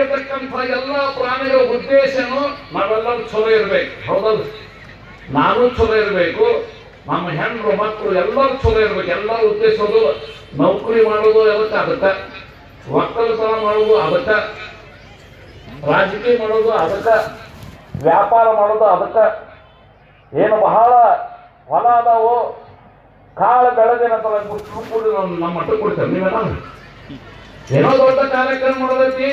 ಇರತಕ್ಕಂಥ ಎಲ್ಲ ಪ್ರಾಣಿಗಳ ಉದ್ದೇಶನು ನಾವೆಲ್ಲರೂ ಚಲೋ ಇರ್ಬೇಕು. ಹೌದಲ್ಲ ನಾನು ಚಲೋ ಇರಬೇಕು, ನಮ್ಮ ಹೆಣ್ಣು ಮಕ್ಕಳು ಎಲ್ಲರೂ ಚಲೋ ಇರ್ಬೇಕು. ಎಲ್ಲರ ಉದ್ದೇಶದು ನೌಕರಿ ಮಾಡೋದು ಅದಕ್ಕೆ ಅದಕ್ಕೆ ಒಕ್ಕಲತನ ಮಾಡೋದು ಅದಕ್ಕೆ ರಾಜಕೀಯ ಮಾಡೋದು ಅದಕ್ಕೆ ವ್ಯಾಪಾರ ಮಾಡೋದು ಅದಕ್ಕೆ ಏನು ಬಹಳ ಹೊಲ ಅದಾವು? ಕಾಳು ಬೆಳೆದೇನಂತಲ್ಲ ನಮ್ಮ ಮಟ್ಟಕ್ಕೆ ಕೊಡ್ತಾರೆ. ನೀವೇನ ಏನೋ ದೊಡ್ಡ ಕಾರ್ಯಕ್ರಮ ಮಾಡೋದೈತಿ.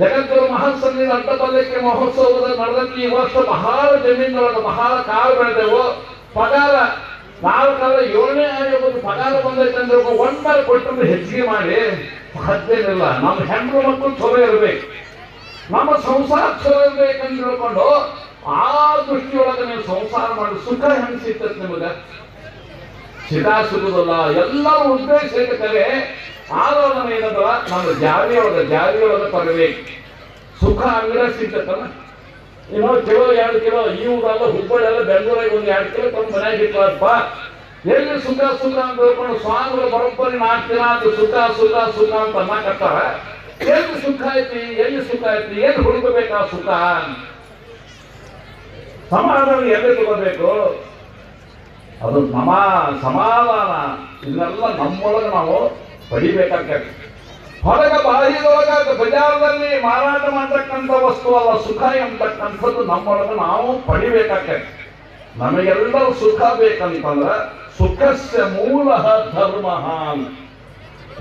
ಜಗದ್ಗುರು ಮಹಾಸನ್ನಿ ಅಂತಪಲ್ಲಕ್ಕೆ ಮಹೋತ್ಸವದ ನಡೆದೈತಿ ಈ ವರ್ಷ ಬಹಳ ಜಮೀನುಗಳನ್ನು ಬಹಳ ಕಾಳು ಬೆಳೆದೆವು. ಪಗಾರ ನಾವು ಕಾಲ ಏಳನೇ ಆಯೋಗದ ಪಗಾರ ಬಂದೈತೆ ಅಂದ್ರೆ ಒಂದ್ಮೇಲೆ ಕೊಟ್ಟು ಹೆಚ್ಚಿಗೆ ಮಾಡಿ. ಹದ್ದೇನಿಲ್ಲ ನಮ್ಮ ಹೆಣ್ಣು ಮಕ್ಕಳು ಚಲೋ ಇರಬೇಕು. ನಮ್ಮ ಸಂಸಾರ ಚಲೋ ಇರ್ಬೇಕಂತ ತಿಳ್ಕೊಂಡು ಆ ದೃಷ್ಟಿಯೊಳಗೆ ನೀವು ಸಂಸಾರ ಮಾಡಿ ಸುಖ ಹೆಂಗ್ ಸಿಗ್ತದೆ ನಿಮಗೆ? ಸಿಗಾ ಸಿಗುದಲ್ಲ ಎಲ್ಲರೂ ಉದ್ದೇಶ ಇರ್ತದೆ ಆಲೋಚನ ಏನಂದ್ರ ನಮ್ಮ ಜಾರಿ ಜಾರಿಯೊಳಗ ತರಬೇಕು. ಸುಖ ಅಂದ್ರೆ ಸಿಗ್ತದಲ್ಲ ಏನೋ ಕಿಲೋ ಎರಡು ಕಿಲೋ ಈ ಊರಲ್ಲ ಹುಬ್ಬಳ್ಳಿ ಎಲ್ಲ ಬೆಂಗಳೂರಿಗೆ ಒಂದು ಎರಡು ಕಿಲೋ ತಂದು ಮನೆಯಾಗ ಇಟ್ಲಪ್ಪ ಎಲ್ಲಿ ಸುಖ ಸುಖ ಅಂತ ಹೇಳ್ಕೊಂಡು ಸ್ವಾಮಿಗಳು ಬರೋಬ್ಬರಿ ದಿನ ಆಯ್ತು ಸುಖ ಸುಖ ಸುಖ ಅಂತ ಅನ್ನಕತ್ತಾರ ಎಲ್ಲಿ ಸುಖ ಐತಿ, ಎಲ್ಲಿ ಸುಖ ಐತಿ ಏನು ಹುಡುಕಬೇಕು ಆ ಸುಖ? ಸಮಾಧಾನ ಎಲ್ಲಿ ತಗೋಬೇಕು? ಅದು ನಮ ಸಮಾಧಾನ. ಇದನ್ನೆಲ್ಲ ನಮ್ಮೊಳಗೆ ನಾವು ಪಡಿಬೇಕಾಗ್ತದೆ. ಹೊರಗ ಬಾಹಿರೊಳಗ ಬಜಾರದಲ್ಲಿ ಮಾರಾಟ ಮಾಡತಕ್ಕಂಥ ವಸ್ತು ಅಲ್ಲ, ಸುಖ ಎಂಬತಕ್ಕಂಥದ್ದು ನಮ್ಮೊಳಗೆ ನಾವು ಪಡಿಬೇಕಾಗ್ತದೆ. ನಮಗೆಲ್ಲರೂ ಸುಖ ಬೇಕಂತಂದ್ರ ಸುಖಸ್ಯ ಮೂಲ ಧರ್ಮ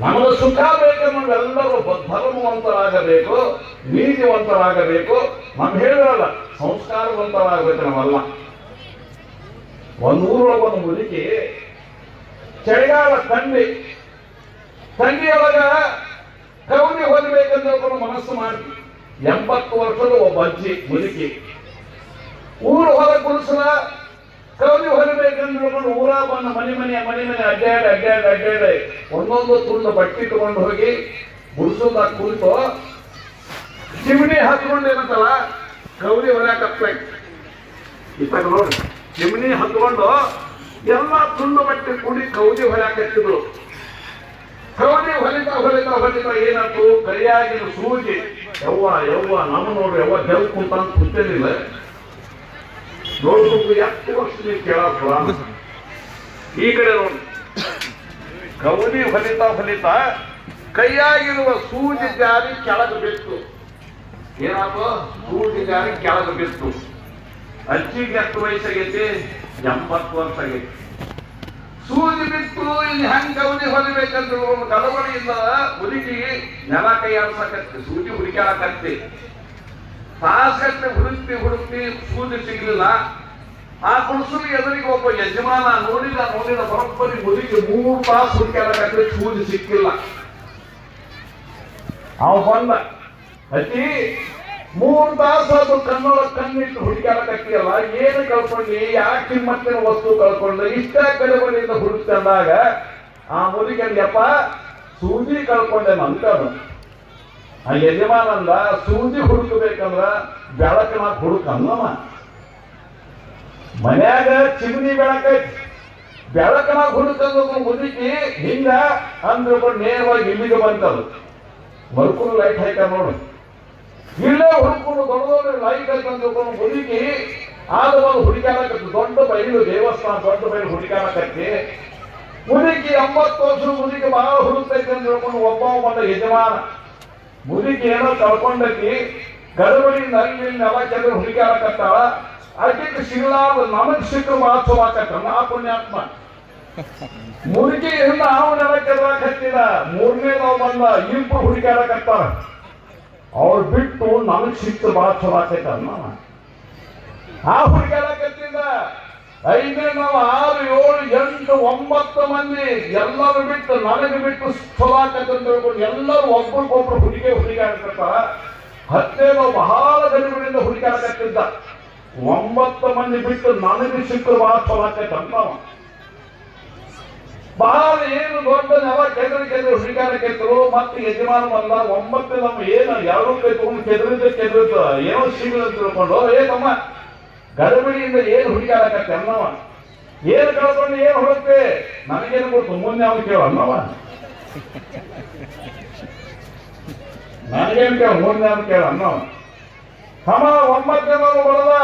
ನಮಗೆ ಸುಖ ಬೇಕಂದ್ರೆ ಎಲ್ಲರೂ ಧರ್ಮವಂತರಾಗಬೇಕು ನೀತಿವಂತರಾಗಬೇಕು. ನಮ್ ಹೇಳಲ್ಲ ಸಂಸ್ಕಾರವಂತರಾಗಬೇಕು ನಾವೆಲ್ಲ. ಒಂದೂರೊಳಗೊಂದು ಮುದುಕಿ ಚಳಿಗಾಲ ತಂಡಿ ತಂಡಿಯೊಳಗ ಕವನಿ ಹೇಳ್ಕೊಂಡು ಮನಸ್ಸು ಮಾಡಿ. ಎಂಬತ್ತು ವರ್ಷದ ಒಬ್ಬ ಅಜ್ಜಿ ಮುದುಕಿ ಊರು ಹೊರ ಕುಲಸಲ ಕವನಿ ಹೇಳ್ಕೊಂಡು ಊರ ಬಂದ ಮನೆ ಮನೆ ಮನೆ ಮನೆ ಅಡ್ಡಾಡಿ ಅಡ್ಡಾಡಿ ಅಡ್ಡಾಡಿ ಒಂದೊಂದು ತುಂಡು ಬಟ್ಟೆ ತಗೊಂಡು ಹೋಗಿ ಗುಡಿಸೋದಾಗ ಕುಳಿತು ಚಿಮಣಿ ಹತ್ಕೊಂಡು ಏನಂತಲ್ಲ ಕವನಿ ಹೊಲ್ಯಾಕತ್ಬೇಕು ಇತ್ತಾಗ ನೋಡಿ, ಚಿಮಣಿ ಹತ್ಕೊಂಡು ಎಲ್ಲ ತುಂಡು ಬಟ್ಟೆ ಕೂಡಿ ಕೌದಿ ಹೊರ ಕವನಿ ಹೊಲಿತಾ ಹೊಲಿತಾ ಏನಂತು? ಕೈಯಾಗಿನ ಸೂಜಿ. ಯವ್ವ ಯವ್ವ ನಮ್ಮ ನೋಡ್ರಿ ಯವ್ವ ಹೆಲ್ಪ್ ಕುಂತ ಅಂತ ಕೂತಿರ್ಲಿಲ್ಲ. ನೋಡ್ಬೇಕು ಎಷ್ಟು ವರ್ಷ ನೀವು ಕೇಳಲ್ಲ ಈ ಕಡೆ ನೋಡಿ. ಕವಲಿ ಹೊಲಿತಾ ಹೊಲಿತಾ ಕೈಯಾಗಿರುವ ಸೂಜಿ ಜಾರಿ ಕೆಳಗೆ ಬಿತ್ತು. ಏನಾದ್ರು ಸೂಜಿ ಜಾರಿ ಕೆಳಗೆ ಬಿತ್ತು. ಅಜ್ಜಿಗೆ ಎಷ್ಟು ವಯಸ್ಸಾಗೈತಿ? ಎಂಬತ್ತು ವರ್ಷ ಆಗೈತಿ. ಸೂಜಿ ಬಿತ್ತು ಇಲ್ಲಿ ಹೆಂಗ್ ಗೌನಿ ಹೊಲಿಬೇಕಂದ್ರೆ ಗಡಬಡಿಯಿಂದ ಹುಡುಗಿ ನೆಲ ಕೈ ಆಡ್ಸಕತ್ತಿ ಸೂಜಿ ಹುಡುಕಾಡಕತ್ತಿ ತಾಸಗಟ್ಟೆ ಹುಡುಕ್ತಿ ಹುಡುಕ್ತಿ ಸೂಜಿ ಸಿಗ್ಲಿಲ್ಲ. ಆ ಕುಣಸು ಎದುರಿಗೆ ಒಬ್ಬ ಯಜಮಾನ ನೋಡಿದ ನೋಡಿದ ಬರೋಬ್ಬರಿ ಮುದುಕಿ ಮೂರು ತಾಸು ಹುಡುಕಾಡಕತ್ತಿ ಸೂಜಿ ಸಿಕ್ಕಿಲ್ಲ. ಅವ ಬಂದ. ಅತಿ ಮೂರು ತಾಸು ಅದು ಕಣ್ಣೊಳ ಕಣ್ಣಿಟ್ಟು ಹುಡುಕಾಡಕತ್ತಿಯಲ್ಲ ಏನು ಕಳ್ಕೊಂಡು ಯಾಕೆ ಕಿಮ್ಮತ್ತಿನ ವಸ್ತು ಕಳ್ಕೊಂಡು ಇಷ್ಟ ಕಡೆಗಳಿಂದ ಹುಡುಕ್ತಂದಾಗ ಆ ಅಪ್ಪ ಸೂಜಿ ಕಳ್ಕೊಂಡೆ ಅಂತ ಆ ಯಜಮಾನಂದ, ಸೂಜಿ ಹುಡುಕಬೇಕಂದ್ರ ಬೆಳಕನ ಹುಡುಕನ್ನವ ಮನ್ಯಾಗ ಚಿಮ್ನಿ ಬೆಳಕೈತಿ. ಬೆಳಕನ ಹುಡುಕಂದ್ರು ಮುದುಕಿ ಹಿಂಗ ಅಂದ್ರೆ ನೇರವಾಗಿ ಇಲ್ಲಿಗೆ ಬಂತದು. ಮರುಕು ಲೈಟ್ ಹಾಕ ನೋಡು. ಇಲ್ಲೇ ಹುಡುಕೊಂಡು ದೊಡ್ಡ ದೊಡ್ಡ ಲೈಟ್ ಹುಡುಕಿ ಆದ ಒಂದು ಹುಡುಕಾಡಕತ್ತು ದೊಡ್ಡ ಬೈಲು, ದೇವಸ್ಥಾನ, ದೊಡ್ಡ ಬೈಲು ಹುಡುಕಾಡಕತ್ತಿ ಮುದುಕಿ ಎಂಬತ್ತು ವರ್ಷ ಮುದುಕಿ ಬಹಳ ಹುಡುಕ್ತೈತೆ ಅಂತ ಹೇಳ್ಕೊಂಡು ಒಬ್ಬ ಬಂದ ಯಜಮಾನ. ಮುದುಕಿ ಏನೋ ಕಳ್ಕೊಂಡೈತಿ ಗಡಬಡಿ ನಲ್ಲಿ ನೆಲ ಕೆಲ ಹುಡುಕಾಡಕತ್ತಾಳ ಅದಕ್ಕೆ ಸಿಗಲಾರ ನಮಗ್ ಸಿಕ್ಕ ಮಹತ್ವ ಆಕತ್ತ, ನಾ ಪುಣ್ಯಾತ್ಮ. ಮುದುಕಿ ಇನ್ನ ನೆಲ ಕೆಲವ ಹತ್ತಿದ, ಮೂರನೇ ನಾವು ಬಂದ, ಇಬ್ರು ಹುಡುಕಾಡಕತ್ತಾರ ಅವ್ರು ಬಿಟ್ಟು ನನಗೆ ಸಿಕ್ತು ಬಹಳ ಚಲೋ ಆಗ್ತೈತೆ ಅನ್ನ ಆ ಹುಡುಕಾಡಕತ್ತಿದ ಐದನೇ ನಾವು ಆರು, ಏಳು, ಎಂಟು, ಒಂಬತ್ತು ಮಂದಿ ಎಲ್ಲರೂ ಬಿಟ್ಟು ನನಗೆ ಬಿಟ್ಟು ಚಲೋ ಆಗ್ತೈತೆ ಅಂತ ಹೇಳ್ಕೊಂಡು ಎಲ್ಲರೂ ಒಬ್ರಿಗೊಬ್ರು ಹುಡುಗಿ ಹುಡುಕಾಡಕತ್ತಾರ ಹತ್ತೇ ನಾವು ಬಹಳ ದಿನಗಳಿಂದ ಹುಡುಗಿ ಆಗ್ತಿದ್ದ ಒಂಬತ್ತು ಮಂದಿ ಬಿಟ್ಟು ನನಗೆ ಸಿಕ್ಕರು ಬಹಳ ಚಲೋ ಆಗ್ತೈತೆ ಅಂತ. ಬಹಳ ಏನು ದೊಡ್ಡ ನವ ಕೇಂದ್ರ ಕೇಂದ್ರ ಶ್ರೀಕಾರ ಹುಡುಕಾಡಕೈತರು ಮತ್ತೆ ಯಜಮಾನ ಬಂದ, ಒಂಬತ್ತು ನಮ್ಮ ಏನು, ಎರಡು ಕೈ ತಗೊಂಡು ಕೆದರಿದ ಕೆದರಿದ ಏನು ಸಿಗಲ್ ಅಂತ ತಿಳ್ಕೊಂಡು ಏ ತಮ್ಮ ಗಡಬಡಿಯಿಂದ ಏನು ಹುಡುಗಾಡಕತ್ತೆ ಅನ್ನವ ಏನು ಕಳ್ಕೊಂಡು ಏನು ಹೊಡುತ್ತೆ ನನಗೇನು ಗೊತ್ತು, ಮುಂದೆ ಅವನು ಕೇಳ ಅನ್ನವ ನನಗೇನು ಕೇಳ, ಮುಂದೆ ಅವನು ಕೇಳ ಅನ್ನವ ಸಮ ಒಂಬತ್ತನೇ ಬರದ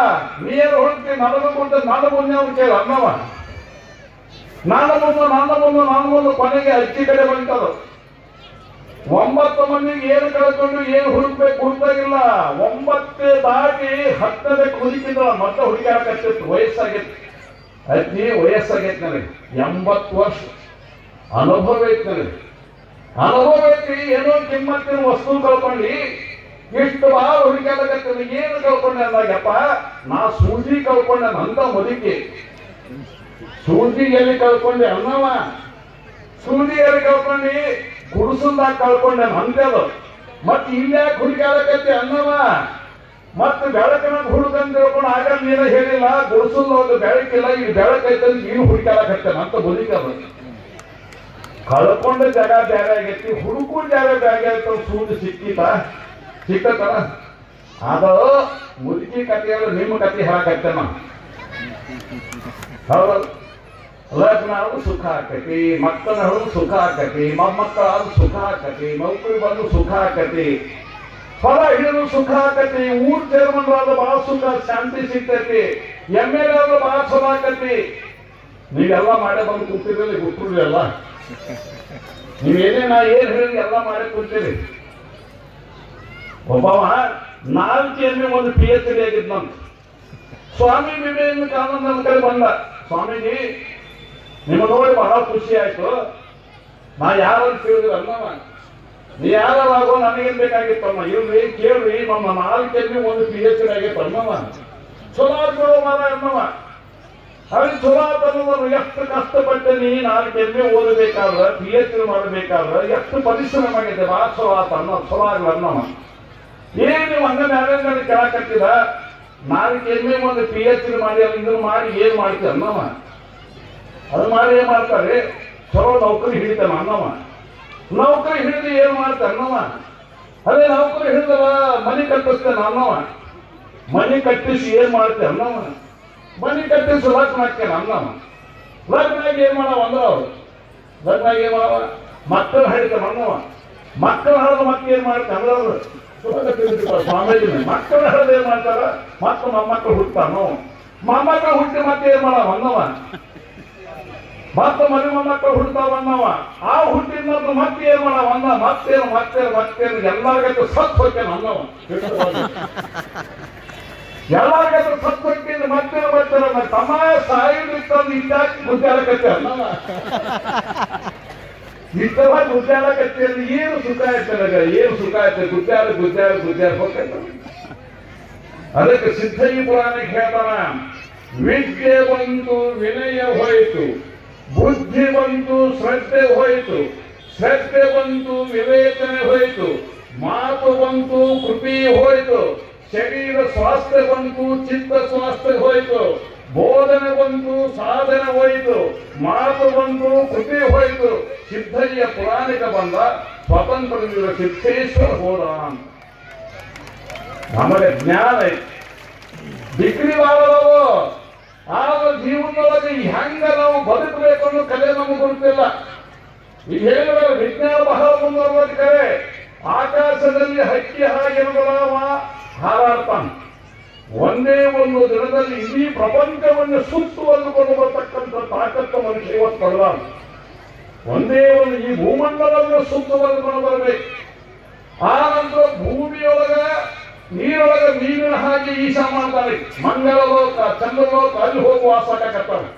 ಏನು ಹೊಡುತ್ತೆ ನನಗೂ ಮುಂದೆ ನನ್ನ ಮುಂದೆ ಅವನು ಕೇಳ ಅನ್ನವ ನನ್ನ ಮುಂದೆ ನನ್ನ ಮುಂದೆ ನನ್ನ ಮುಂದೆ ಕೊನೆಗೆ ಅಜ್ಜಿ ಕಡೆ ಬಂತದು. ಒಂಬತ್ತು ಮಂದಿಗೆ ಏನು ಕಳ್ಕೊಂಡು ಏನು ಹುಡುಕ್ಬೇಕು ಹುಡುಕಾಗಿಲ್ಲ ಒಂಬತ್ತೇ ದಾಟಿ ಹತ್ತನೇ ಹುಡುಕಿದ್ರ ಮತ್ತೆ ಹುಡುಕಾಕತ್ತಿತ್ತು ವಯಸ್ಸಾಗಿತ್ತು. ಅಜ್ಜಿ ವಯಸ್ಸಾಗೈತೆ ನನಗೆ. ಎಂಬತ್ತು ವರ್ಷ. ಅನುಭವ ಐತೆ ನನಗೆ. ಅನುಭವ ಐತಿ ಏನೋ ಕಿಮ್ಮತ್ತಿನ ವಸ್ತು ಕಳ್ಕೊಂಡು, ಇಷ್ಟು ಭಾಳ ಹುಡುಕಾಡಕತ್ತಿಲ್ಲ ಏನು ಕಳ್ಕೊಂಡೆ ಅಂದಾಗಪ್ಪ ನಾ ಸೂಜಿ ಕಳ್ಕೊಂಡೆ ಅಂತ ಮುದುಕಿ. ಎಲ್ಲಿ ಕಳ್ಕೊಂಡೆ ಅನ್ನವ ಸೂಜಿ ಎಲ್ಲಿ ಕಳ್ಕೊಂಡಿ ಗುಡಿಸಲ್ದಾಗ ಕಳ್ಕೊಂಡೆ ಹಂಗದು ಮತ್ತೆ ಇಲ್ಯಾಕೆ ಹುಡುಕಾಡಕತ್ತಿ ಅನ್ನವ ಮತ್ತೆ ಬೆಳಕನ ಹುಡುಗಂತ ತಿಳ್ಕೊಂಡು, ಆಗ ನೀನ ಹೇಳಿಲ್ಲ ಗುಡಿಸಲ್ ಒಂದು ಬೆಳಕಿಲ್ಲ, ಈ ಬೆಳಕೈತೆ ನೀನು ಹುಡುಕಾಡಕತ್ತೇನ ಅಂತ ಮುದುಕದು ಕಳ್ಕೊಂಡ ಜಾಗ ಬೇರೆ ಆಗೈತಿ ಹುಡುಕು ಜಾಗ ಬೇರೆ ಆಗೈತೆ ಸೂಜಿ ಸಿಕ್ಕಿತ ಸಿಕ್ಕ ಅದು ಮುದುಕಿ ಕಥೆಯಲ್ಲ ನಿಮ್ಮ ಕಥೆ ಹೇಳಕತ್ತೇನ. ಹೌದಲ್ಲ ಲಗ್ನ ಆದ್ರೂ ಸುಖ ಆಕತಿ ಮಕ್ಕಳ ಸುಖ ಆಕತಿ ಮೊಮ್ಮಕ್ಕಳ ಸುಖ ಆಕತಿ ನೌಕರಿ ಬಂದು ಸುಖ ಆಕತಿ ಹೊಲ ಹಿಡಿದು ಸುಖ ಆಕತಿ ಊರ್ ಚೇರ್ಮನ್ರಾದ ಬಹಳ ಸುಖ, ಶಾಂತಿ ಸಿಗ್ತೈತಿ. ಎಂ ಎಲ್ ಆದ್ರೂ ಬಹಳ ಚಲೋ ಆಕತಿ. ನೀವೆಲ್ಲ ಮಾಡೇ ಬಂದು ಕೂತಿರಲಿ ಗೊತ್ತಿರಲಿ ನೀವೇನೇ ನಾ ಏನ್ ಹೇಳಿ ಎಲ್ಲ ಮಾಡೇ ಕೂತೀರಿ ಒಬ್ಬವ ನಾಲ್ಕು ಎಮ್ಮೆ ಒಂದು P H D Swami Vivekananda ನನ್ನ ಕಡೆ ಬಂದ. ಸ್ವಾಮೀಜಿ ನಿಮ್ಮ ನೋಡಿ ಬಹಳ ಖುಷಿ ಆಯ್ತು. ನಾ ಯಾರನ್ನು ತಿಳಿದಿರಲ್ಲ ನೀ ಯಾರಾಗೋ ನನಗೇನ್ ಬೇಕಾಗಿತ್ತಮ್ಮ ಇಲ್ರಿ ಕೇಳ್ರಿ, ನಮ್ಮ ನಾಲ್ಕಲ್ಲಿ ಒಂದು ಪಿ ಎಚ್ ಡಿ ಆಗಿ ಅನ್ನವ ಚಲೋ ಆದ್ಬಿಡೋ ಮಾರ. ಅನ್ನವ ಅವ್ರಿಗೆ ಚಲೋ ಎಷ್ಟು ಕಷ್ಟಪಟ್ಟೆ ನೀ ನಾಲ್ಕು ಓದಬೇಕಾದ್ರ ಪಿ ಎಚ್ ಡಿ ಮಾಡಬೇಕಾದ್ರ ಎಷ್ಟು ಪರಿಶ್ರಮ ಆಗಿದೆ ಬಹಳ ಚಲೋ ಆತ ಅನ್ನೋ, ಚಲೋ ಆಗ್ಲ ಅನ್ನವ ಏನ್ ನೀವು ಹಂಗ ಮಾಡಿ ಕೇಳಕತ್ತಿದ ನಾಲ್ಕು ಎಮ್ಮೆ ಒಂದು ಪಿ ಎಚ್ ಡಿ ಮಾಡಿ ಅಲ್ಲಿ ಇದನ್ನು ಮಾಡಿ ಏನ್ ಮಾಡ್ತೀವಿ ಅನ್ನವ ಅದು ಮಾಡಿ ಏನ್ ಮಾಡ್ತಾರೆ? ಚಲೋ ನೌಕರಿ ಹಿಡಿತಾನ ಅನ್ನವ ನೌಕರಿ ಹಿಡಿದು ಏನ್ ಮಾಡ್ತಾನ ಅನ್ನವ ಅದೇ ನೌಕರಿ ಹಿಡಿದವ ಮನೆ ಕಟ್ಟಿಸ್ತಾನ ಅನ್ನವ ಮನೆ ಕಟ್ಟಿಸಿ ಏನ್ ಮಾಡ್ತೇವೆ ಅನ್ನವ ಮನೆ ಕಟ್ಟಿಸಿ ಲಗ್ನ ಹಾಕ್ತೇನೆ ಅನ್ನವ ಲಗ್ನಾಗ ಏನ್ ಮಾಡವ ಅಂದ್ರ ಅವ್ರು? ಲಗ್ನಾಗ ಏನ್ ಮಾಡವ? ಮಕ್ಕಳು ಹಿಡಿತಾನ ಅನ್ನವ ಮಕ್ಕಳು ಹಾಡೋದು ಮತ್ತೆ ಏನ್ ಮಾಡ್ತಾನ ಅಂದ್ರೆ ಅವ್ರು? ಸ್ವಾಮೀಜಿನ ಮಕ್ಕಳ ಹರಿದು ಮಾಡ್ತಾರ ಮತ್ತೆ ಮೊಮ್ಮಕ್ಕಳು ಹುಟ್ತಾನು ಮೊಮ್ಮಕ್ಕಳು ಹುಟ್ಟಿ ಮತ್ತೆ ಏನ್ ಮಾಡವ ಅನ್ನವ? ಮತ್ತೆ ಮರಿ ಮೊಮ್ಮಕ್ಕಳು ಹುಡ್ತಾವ ಆ ಹುಟ್ಟಿದ ನಂತರ ಮತ್ತೆ ಏನ್ ಮಾಡವ ಅನ್ನ ಮತ್ತೇನು ಮತ್ತೇನು ಮತ್ತೇನು ಎಲ್ಲಾರ್ಗತ್ತು ಸತ್ ಹೋಗ್ತೇನೆ ಅನ್ನವ. ಎಲ್ಲಾರ್ಗತ್ತು ಸತ್ ಹೋಗ್ತೀನಿ ಮತ್ತೇನು ಬರ್ತಾರೆ ತಮ್ಮ ಸಾಯಿಲಿತ್ತಂದು ಇದ್ದಾಕಿ ಗುದ್ದಾಡಕತ್ತೆ ಅನ್ನವ ಇಷ್ಟೆಲ್ಲ ಗುದ್ದಾಡಕತ್ತೆ ಅಂದ್ರೆ ಏನು ಸುಖ ಆಯ್ತು ನನಗೆ? ಏನು ಸುಖ ಆಯ್ತು ಗುದ್ದಾಡ ಗುದ್ದಾಡ ಗುದ್ದಾಡ ಹೋಗ್ತೈತೆ. ಅದಕ್ಕೆ ಸಿದ್ಧಯ್ಯ ಪುರಾಣಕ್ಕೆ ಹೇಳ್ತಾನ, ವಿದ್ಯೆ ಬಂತು ವಿನಯ ಹೋಯಿತು, ಬುದ್ಧಿ ಬಂತು ಶ್ರದ್ಧೆ ಹೋಯಿತು, ಶ್ರದ್ಧೆ ಬಂತು ವಿವೇಚನೆ ಹೋಯಿತು, ಮಾತು ಬಂತು ಕೃಪಿ ಹೋಯಿತು, ಶರೀರ ಸ್ವಾಸ್ಥ್ಯ ಬಂತು ಚಿತ್ತ ಸ್ವಾಸ್ಥ್ಯ ಹೋಯಿತು. ಬೋಧನೆ ಬಂತು, ಸಾಧನೆ ಹೋಯಿತು, ಮಾತು ಬಂತು, ಕೃತಿ ಹೋಯಿತು. ಸಿದ್ಧಯ್ಯ ಪುರಾಣಿಕ ಬಂದ, ಸ್ವತಂತ್ರದಿಂದ ಸಿದ್ಧೇಶ್ವರ ಹೋದ. ನಮಗೆ ಜ್ಞಾನ ಡಿಗ್ರಿ ಬಾರದವು ಆಗ ಜೀವನದೊಳಗೆ ಹೆಂಗ ನಾವು ಬದುಕಬೇಕು ಅನ್ನೋ ಕಲೆ ನಮಗೆ ಗೊತ್ತಿಲ್ಲ. ಈಗ ಹೇಳಿದ್ರೆ ವಿಜ್ಞಾನ ಬಹಳ ಮುಂದುವರೆದ ಕರೆ ಆಕಾಶದಲ್ಲಿ ಹಕ್ಕಿ ಹಾಗೆ ಹಾರಾಡ್ತಾನೆ. ಒಂದೇ ಒಂದು ದಿನದಲ್ಲಿ ಇಡೀ ಪ್ರಪಂಚವನ್ನು ಸುತ್ತುವರೆದುಕೊಂಡು ಬರ್ತಕ್ಕಂಥ ತಾಕತ್ತು ಮನುಷ್ಯ ಇವತ್ತು ಪಡೆದಾನ. ಒಂದೇ ಒಂದು ಈ ಭೂಮಂಡಲವನ್ನು ಸುತ್ತುವರೆದುಕೊಂಡು ಬರಬೇಕು. ಆ ನಂತರ ಭೂಮಿಯೊಳಗ, ನೀರೊಳಗ ಮೀನಿನ ಹಾಗೆ ಈ ಮಾಡ್ತಾರೆ ಮಂಗಳ ಲೋಕ ಚಂದ್ರಲೋಕ, ಅಲ್ಲಿ ಹೋಗುವ ವಾಸಕತ್ತಾರೆ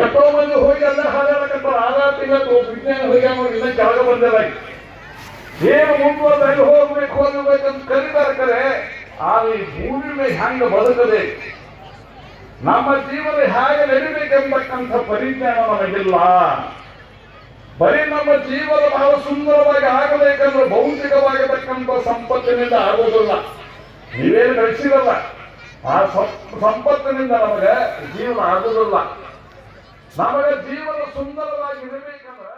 ಎಷ್ಟೋ ಮಂದಿ ಹೋಗಿ ಅಲ್ಲ ಹಾಗಾಡಕತ್ತಾರೆ ಆಧಾರ ತಿಂಗಳು ವಿಜ್ಞಾನ ಹೋಗಿ ಇನ್ನ ಕೆಳಗೆ ಬಂದಿಲ್ಲ. ಏನು ಮುಂದುವರೆದು ಅಲ್ಲಿ ಹೋಗ್ಬೇಕು ಹೋಗ್ಬೇಕಂತ ಕರೀತಾರೆ ಕರೆ. ಆದ್ರೆ ಈ ಭೂಮಿ ಹೆಂಗ ಬದುಕದೆ ನಮ್ಮ ಜೀವನ ಹೇಗೆ ನಡಿಬೇಕೆಂಬಕ್ಕಂಥ ಪರಿಜ್ಞಾನ ನಮಗಿಲ್ಲ. ಬರೀ ನಮ್ಮ ಜೀವನ ಬಹಳ ಸುಂದರವಾಗಿ ಆಗಬೇಕಂದ್ರೆ ಭೌತಿಕವಾಗಿರ್ತಕ್ಕಂಥ ಸಂಪತ್ತಿನಿಂದ ಆಗೋದಿಲ್ಲ ನೀವೇನು ಗಳಿಸಿರಲ್ಲ ಆ ಸಂಪತ್ತಿನಿಂದ ನಮಗೆ ಜೀವನ ಆಗೋದಿಲ್ಲ ನಮಗೆ ಜೀವನ ಸುಂದರವಾಗಿ ಇರಬೇಕಂದ್ರೆ